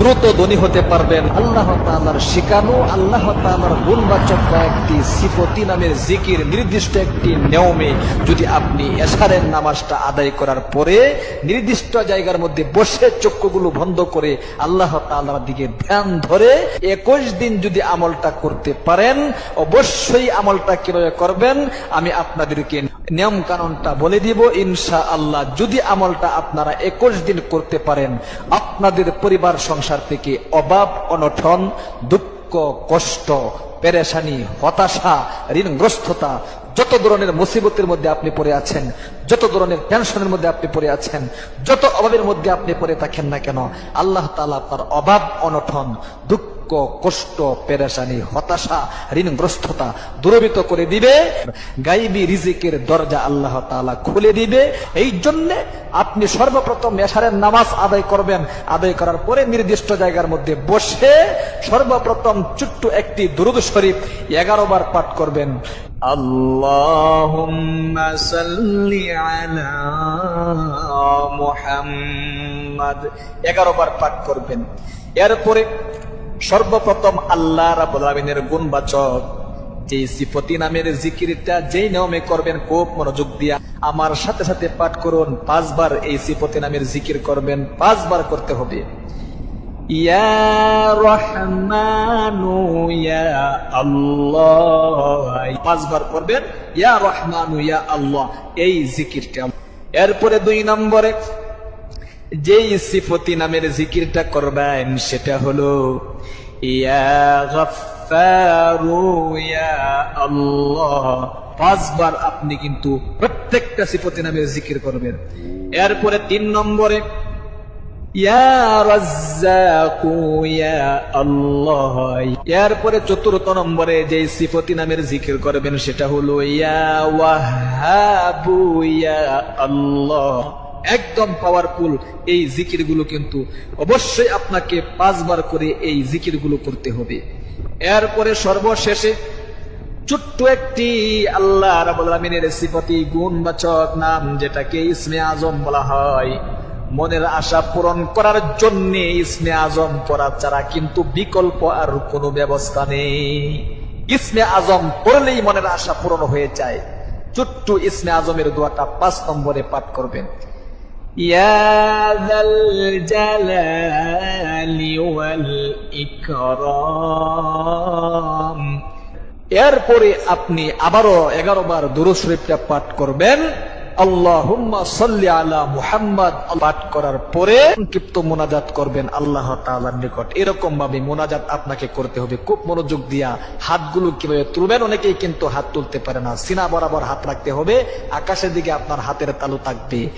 দ্রুত ধনী হতে পারবেন। আল্লাহ তাআলার শিকানো আল্লাহ তালার গুণবাচক কয়েকটি সিফতি নামের জিকির নির্দিষ্ট একটি নিয়মে যদি আপনি এশারের নামাজটা আদায় করার পরে নির্দিষ্ট জায়গার মধ্যে বসে চক্ষুগুলো বন্ধ করে আল্লাহ তাআলার দিকে ধ্যান ধরে একুশ দিন যদি আমলটা করতে পারেন, অবশ্যই আমলটা কীভাবে করবেন, আমি আপনাদেরকে নিয়ম কানুনটা বলে দিব। ইনশা আল্লাহ যদি আমলটা আপনারা একুশ দিন করতে পারেন, আপনাদের পরিবার, সংসার থেকে অভাব অনঠন দুঃখ কষ্ট পেরেশানি হতাশা ঋণগ্রস্ততা যত ধরনের মুসিবতের মধ্যে আপনি পড়ে আছেন, যত ধরনের টেনশনের মধ্যে আপনি পড়ে আছেন, যত অভাবের মধ্যে আপনি পড়ে থাকেন না কেন, আল্লাহ তাআলা আপনার অভাব অনঠন দুঃখ, কষ্ট, পেরেশানি, হতাশা, ঋণগ্রস্ততা দূরবিত করে দিবে। গাইবি রিজিকের দরজা আল্লাহ তাআলা খুলে দিবে। এই জন্যে আপনি সর্বপ্রথম মেশারের নামাজ আদায় করবেন। আদায় করার পরে নির্দিষ্ট জায়গার মধ্যে বসে সর্বপ্রথম ছোট্ট একটি দুরুদ শরীফ এগারো বার পাঠ করবেন। اللهم صل على محمد এগারো বার পাঠ করবেন এরপরে সর্বপ্রথম আল্লাহ রাব্বুল আলামিনের গুণবাচক যে সিফতি নামের জিকিরটা যেই নিয়মে করবেন খুব মনোযোগ দিয়া আমার সাথে সাথে পাঠ করুন পাঁচবার এই সিফতি নামের জিকির করবেন পাঁচবার করতে হবে পাঁচবার করবেন ইয়া রহমানু, ইয়া আল্লাহ। এই জিকিরটা। এরপরে দুই নম্বরে, যেই সিফতি নামের জিকিরটা করবেন, সেটা হলো, ইয়া গফফারু আল্লাহ। পাঁচবার আপনি কিন্তু প্রত্যেকটা সিফতি নামের জিকির করবেন। এরপরে তিন নম্বরে ইয়া রাজ্জাকু ইয়া আল্লাহ এরপরে চতুর্থ নম্বরে যে সিফতি নামের জিকির করবেন, সেটা হলো, ইয়া ওয়াহাবু, ইয়া আল্লাহ। একদম পাওয়ারফুল এই জিকিরগুলো কিন্তু অবশ্যই আপনাকে পাঁচবার করে এই জিকিরগুলো করতে হবে। এরপরে সর্বশেষে ছোট্ট একটি আল্লাহ রাবুল আলমিনের সিফতি গুণবাচক নাম, যেটাকে ইসমে আজম বলা হয়। মনের আশা পূরণ করার জন্য ইসমে আজম পড়া ছাড়া কিন্তু বিকল্প আর কোনো ব্যবস্থা নেই ইসমে আজম পড়লেই মনের আশা পূরণ হয়ে যায় ছোট্ট ইসমে আজমের দোয়াটা পাঁচ নম্বরে পাঠ করবেন يا ذا الجلال والإكرام এরপরে আপনি আবারও এগারো বার দুরু শরীফটা পাঠ করবেন মোনাজাত করবেন আল্লাহ তাআলার নিকট। এরকম ভাবে মোনাজাত আপনাকে করতে হবে। খুব মনোযোগ দিয়া হাতগুলো কীভাবে তুলবেন, অনেকেই কিন্তু হাত তুলতে পারে না। বরাবর হাত রাখতে হবে। আকাশের দিকে আপনার হাতের তালু থাকবে।